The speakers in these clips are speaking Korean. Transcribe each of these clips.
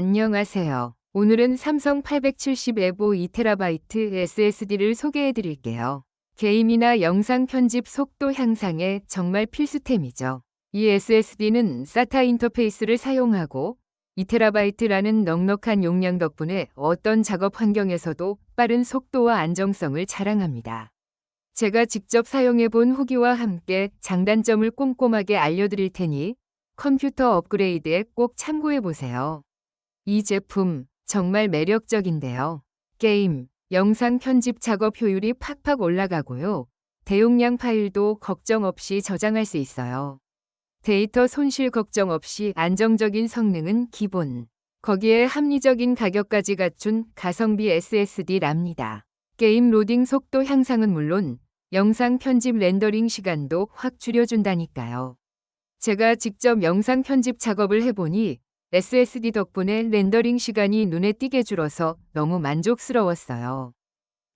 안녕하세요. 오늘은 삼성 870 에보 2TB SSD를 소개해 드릴게요. 게임이나 영상 편집 속도 향상에 정말 필수템이죠. 이 SSD는 SATA 인터페이스를 사용하고 2TB라는 넉넉한 용량 덕분에 어떤 작업 환경에서도 빠른 속도와 안정성을 자랑합니다. 제가 직접 사용해 본 후기와 함께 장단점을 꼼꼼하게 알려드릴 테니 컴퓨터 업그레이드에 꼭 참고해 보세요. 이 제품 정말 매력적인데요. 게임, 영상 편집 작업 효율이 팍팍 올라가고요. 대용량 파일도 걱정 없이 저장할 수 있어요. 데이터 손실 걱정 없이 안정적인 성능은 기본. 거기에 합리적인 가격까지 갖춘 가성비 SSD랍니다. 게임 로딩 속도 향상은 물론 영상 편집 렌더링 시간도 확 줄여준다니까요. 제가 직접 영상 편집 작업을 해보니 SSD 덕분에 렌더링 시간이 눈에 띄게 줄어서 너무 만족스러웠어요.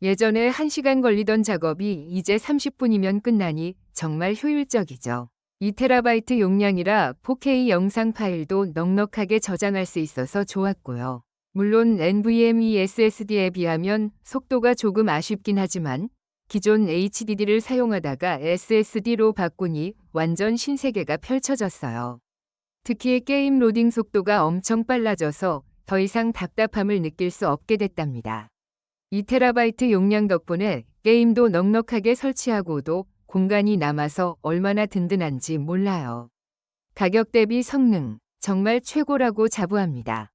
예전에 1시간 걸리던 작업이 이제 30분이면 끝나니 정말 효율적이죠. 2TB 용량이라 4K 영상 파일도 넉넉하게 저장할 수 있어서 좋았고요. 물론 NVMe SSD에 비하면 속도가 조금 아쉽긴 하지만 기존 HDD를 사용하다가 SSD로 바꾸니 완전 신세계가 펼쳐졌어요. 특히 게임 로딩 속도가 엄청 빨라져서 더 이상 답답함을 느낄 수 없게 됐답니다. 2TB 용량 덕분에 게임도 넉넉하게 설치하고도 공간이 남아서 얼마나 든든한지 몰라요. 가격 대비 성능 정말 최고라고 자부합니다.